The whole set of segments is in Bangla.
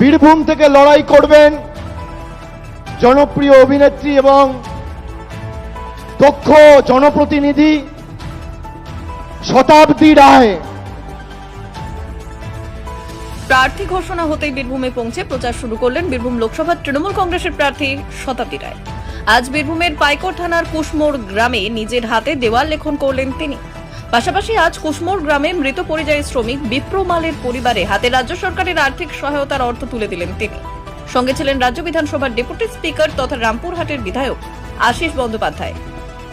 বীরভূম থেকে লড়াই করবেন জনপ্রিয় অভিনেত্রী এবং দক্ষ জনপ্রতিনিধি শতাব্দী রায়। প্রার্থী ঘোষণা হতেই বীরভূমে পৌঁছে প্রচার শুরু করলেন বীরভূম লোকসভার তৃণমূল কংগ্রেসের প্রার্থী শতাব্দী রায়। আজ বীরভূমের পাইকর থানার কুশমোড় গ্রামে নিজের হাতে দেওয়াল লেখন করলেন তিনি। পাশাপাশি আজ কুশমোড় গ্রামে মৃত পরিযায়ী শ্রমিক বিপ্রমালের পরিবারে হাতে রাজ্য সরকারের আর্থিক সহায়তার অর্থ তুলে দিলেন তিনি। সঙ্গে ছিলেন রাজ্য বিধানসভার ডেপুটি স্পিকার তথা রামপুরহাটের বিধায়ক আশিস বন্দ্যোপাধ্যায়।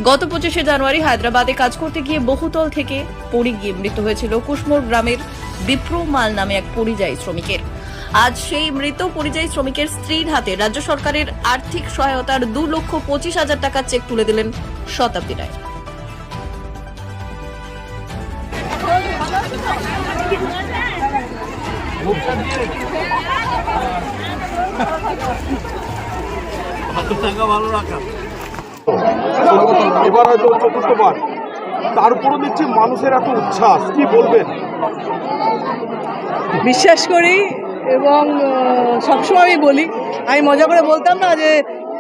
গত পঁচিশে জানুয়ারি হায়দ্রাবাদে কাজ করতে গিয়ে বহুতল থেকে পড়ে গিয়ে মৃত্যু হয়েছিল কুশমোর গ্রামের বিপ্রমাল নামে এক পরিযায়ী শ্রমিকের। আজ সেই মৃত পরিযায়ী শ্রমিকের স্ত্রীর হাতে রাজ্য সরকারের আর্থিক সহায়তার দু লক্ষ পঁচিশ হাজার টাকা চেক তুলে দিলেন শতাব্দী রায়। এবার হয়তো চতুর্থবার তার তারপরও দেখছি মানুষের এত উচ্ছ্বাস। কি বলবেন? বিশ্বাস করি এবং সবসময় আমি বলি, আমি মজা করে বলতাম না যে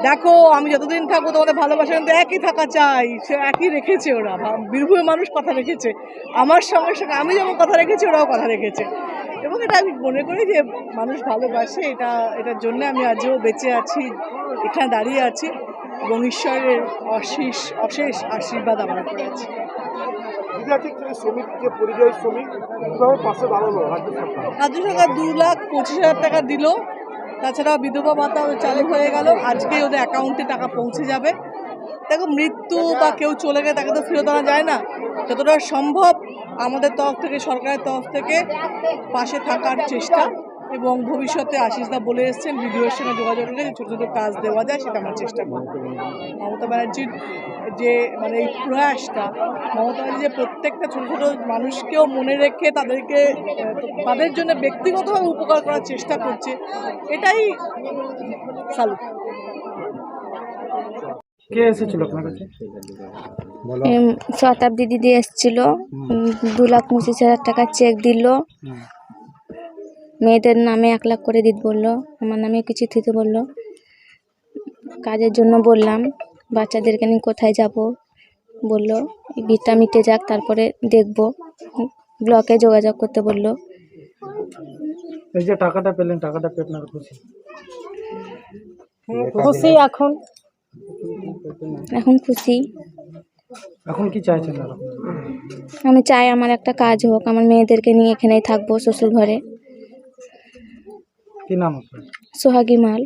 দেখো আমি যতদিন থাকব তোমাদের ভালোবাসা কিন্তু একই থাকা চাই। সে একই রেখেছে ওরা। বীরভূমের মানুষ কথা রেখেছে। আমার সঙ্গে সঙ্গে আমি যেমন কথা রেখেছি ওরাও কথা রেখেছে। এবং এটা আমি মনে করি যে মানুষ ভালোবাসে এটা এটার জন্য আমি আজও বেঁচে আছি এখানে দাঁড়িয়ে আছি। এবং ঈশ্বরের অশেষ অশেষ আশীর্বাদ আমার উপরে আছে। বিদ্যার্থী শ্রমিক যে পরিযায়ী শ্রমিক পাশে রাজ্য সরকার দু লাখ পঁচিশ হাজার টাকা দিল। তাছাড়া বিধবা ভাতা চালু হয়ে গেল আজকে ওদের অ্যাকাউন্টে টাকা পৌঁছে যাবে। দেখো, মৃত্যু বা কেউ চলে গেলে তাকে তো ফেরত আনা যায় না। যতটা সম্ভব আমাদের তরফ থেকে, সরকারের তরফ থেকে পাশে থাকার চেষ্টা। এবং ভবিষ্যতে আশিসদা বলে এসছেন ভিডিওর সঙ্গে যোগাযোগ রেখে যে ছোটো ছোটো কাজ দেওয়া যায় সেটা আমরা চেষ্টা করব। মমতা ব্যানার্জির যে মানে এই প্রয়াসটা মমতা ব্যানার্জি যে প্রত্যেকটা ছোটো ছোটো মানুষকেও মনে রেখে তাদেরকে তাদের জন্য ব্যক্তিগতভাবে উপকার করার চেষ্টা করছে এটাই সালু। কে এসেছিল আপনার কাছে? শতাব্দী দিদি এসেছিল। উম, দু লাখ পঁচিশ হাজার টাকা চেক দিল। মেয়েদের নামে এক লাখ করে দিতে বলল আমার নামে কিছু দিতে বলল। কাজের জন্য বললাম বাচ্চাদেরকে নিয়ে কোথায় যাব? বলল এই ভিড়টা মিটে যাক তারপরে দেখব। ব্লকে যোগাযোগ করতে বলল। এই যে টাকাটা পেলেন টাকাটা পেয়ে আপনার খুশি। খুশি এখন। এখন খুশি। এখন কি চাইছেন আমি চাই আমার একটা কাজ হোক আমার মেয়েদেরকে নিয়ে এখানেই থাকব শ্বশুর ঘরে। কি নাম সোহাগী মাল।